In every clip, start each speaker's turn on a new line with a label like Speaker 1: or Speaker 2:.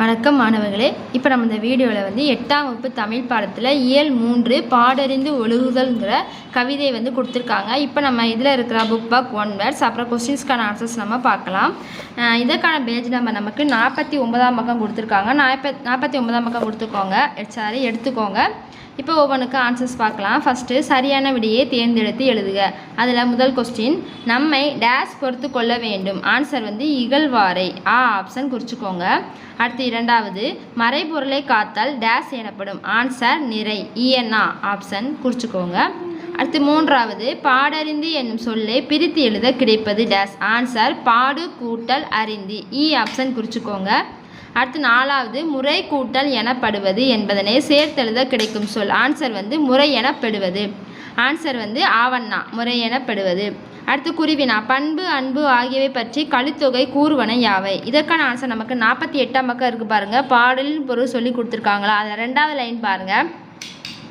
Speaker 1: வணக்கம் மாணவர்களே. இப்போ நம்ம இந்த வீடியோவில் வந்து எட்டாம் வகுப்பு தமிழ் பாடத்தில் இயல் மூன்று பாடறிந்து ஒழுகுதல்ங்கிற கவிதை வந்து கொடுத்துருக்காங்க. இப்போ நம்ம இதில் இருக்கிற புக் பாக் ஒன் வேர்ட்ஸ் அப்புறம் கொஸ்டின்ஸ்க்கான ஆன்சர்ஸ் நம்ம பார்க்கலாம். இதற்கான பேஜ் நம்பர் நமக்கு நாற்பத்தி ஒன்பதாம் பக்கம் கொடுத்துருக்காங்க. நாற்பத் நாற்பத்தி ஒன்பதாம் பக்கம் கொடுத்துக்கோங்க. சாரி எடுத்துக்கோங்க. இப்போ ஒவ்வொன்றுக்கு ஆன்சர்ஸ் பார்க்கலாம். ஃபஸ்ட்டு சரியான விடையை தேர்ந்தெடுத்து எழுதுக. அதில் முதல் கொஸ்டின் நம்மை டேஸ் பொறுத்து கொள்ள வேண்டும். ஆன்சர் வந்து இகழ்வாரை. ஆ ஆப்ஷன் குறிச்சுக்கோங்க. அடுத்து இரண்டாவது மறைபொருளை காத்தல் டேஸ் எனப்படும். ஆன்சர் நிறை. E, இஎன்ஆ ஆப்ஷன் குறிச்சுக்கோங்க. அடுத்து மூன்றாவது பாடறிந்து என்னும் சொல்லை பிரித்து எழுத கிடைப்பது டேஸ் ஆன்சர் பாடு கூட்டல் அறிந்து. E, இ ஆப்ஷன் குறிச்சுக்கோங்க. அடுத்து நாலாவது முறை கூட்டல் எனப்படுவது என்பதனை சேர்த்தெழுத கிடைக்கும் சொல். ஆன்சர் வந்து முறை எனப்படுவது. ஆன்சர் வந்து ஆவண்ணா முறை எனப்படுவது. அடுத்து குருவினா பண்பு அன்பு ஆகியவை பற்றி கலித்தொகை கூறுவன யாவை? இதற்கான ஆன்சர் நமக்கு நாற்பத்தி எட்டாம் பக்கம் இருக்குது பாருங்கள் பாடலின் பொருள் சொல்லி கொடுத்துருக்காங்களா? அதில் ரெண்டாவது லைன் பாருங்கள்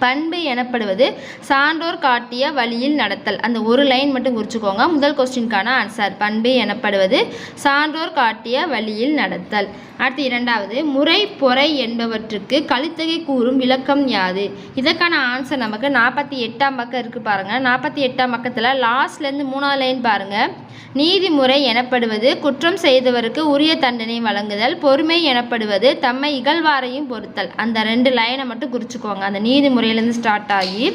Speaker 1: பண்பு எனப்படுவது சான்றோர் காட்டிய வழியில் நடத்தல். அந்த ஒரு லைன் மட்டும் குறிச்சுக்கோங்க. முதல் கொஸ்டினுக்கான ஆன்சர் பண்பு எனப்படுவது சான்றோர் காட்டிய வழியில் நடத்தல். அடுத்து இரண்டாவது முறை பொறை என்பவற்றுக்கு கழுத்தகை கூறும் விளக்கம் யாது? இதற்கான ஆன்சர் நமக்கு நாற்பத்தி எட்டாம் பக்கம் இருக்குது பாருங்கள் நாற்பத்தி எட்டாம் பக்கத்தில் லாஸ்ட்லேருந்து மூணாவது லைன் பாருங்கள் நீதிமுறை எனப்படுவது குற்றம் செய்தவருக்கு உரிய தண்டனை வழங்குதல் பொறுமை எனப்படுவது தம்மை இகழ்வாரையும் பொறுத்தல். அந்த ரெண்டு லைனை மட்டும் குறிச்சுக்கோங்க. அந்த நீதிமுறையிலேருந்து ஸ்டார்ட் ஆகி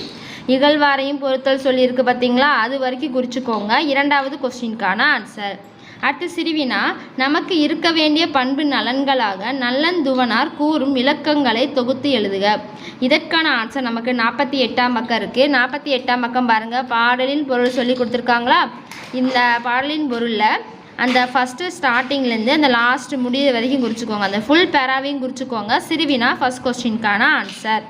Speaker 1: இகழ்வாரையும் பொறுத்தல் சொல்லியிருக்கு பார்த்தீங்களா அது வரைக்கும் குறிச்சுக்கோங்க. இரண்டாவது கொஸ்டினுக்கான ஆன்சர் அடுத்து சிறுவினா நமக்கு இருக்க வேண்டிய பண்பு நலன்களாக நல்லந்துவனார் கூறும் விளக்கங்களை தொகுத்து எழுதுக. இதற்கான ஆன்சர் நமக்கு நாற்பத்தி எட்டாம் பக்கம் இருக்குது நாற்பத்தி எட்டாம் பக்கம் பாருங்கள் பாடலின் பொருள் சொல்லி கொடுத்துருக்காங்களா? இந்த பாடலின் பொருளில் அந்த ஃபஸ்ட்டு ஸ்டார்டிங்லேருந்து அந்த லாஸ்ட் முடிய வரைக்கும் குறிச்சுக்கோங்க. அந்த ஃபுல் பேராவையும் குறிச்சுக்கோங்க. சிறுவினா ஃபஸ்ட் கொஸ்டின்கான ஆன்சர்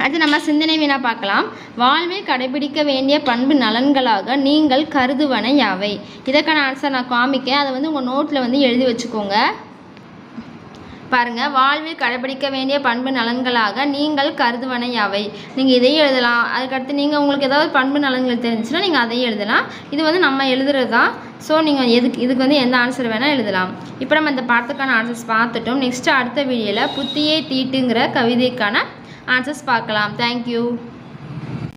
Speaker 1: அடுத்து நம்ம சிந்தனை வினா பார்க்கலாம். வாழ்வில் கடைபிடிக்க வேண்டிய பண்பு நலன்களாக நீங்கள் கருதுவன யாவை? இதற்கான ஆன்சர் நான் காமிக்கேன். அதை வந்து உங்கள் நோட்டில் வந்து எழுதி வச்சுக்கோங்க. பாருங்கள் வாழ்வில் கடைபிடிக்க வேண்டிய பண்பு நலன்களாக நீங்கள் கருதுவன யாவை? நீங்கள் இதையும் எழுதலாம். அதுக்கடுத்து நீங்கள் உங்களுக்கு ஏதாவது பண்பு நலன்கள் தெரிஞ்சுன்னா நீங்கள் அதையும் எழுதலாம். இது வந்து நம்ம எழுதுறது தான். ஸோ நீங்கள் எதுக்கு இதுக்கு வந்து எந்த ஆன்சர் வேணால் எழுதலாம். இப்போ நம்ம இந்த பாடத்துக்கான ஆன்சர்ஸ் பார்த்துட்டோம். நெக்ஸ்ட்டு அடுத்த வீடியோவில் புத்தியே தீட்டுங்கிற கவிதைக்கான ஆன்சர்ஸ் பார்க்கலாம். தேங்க்யூ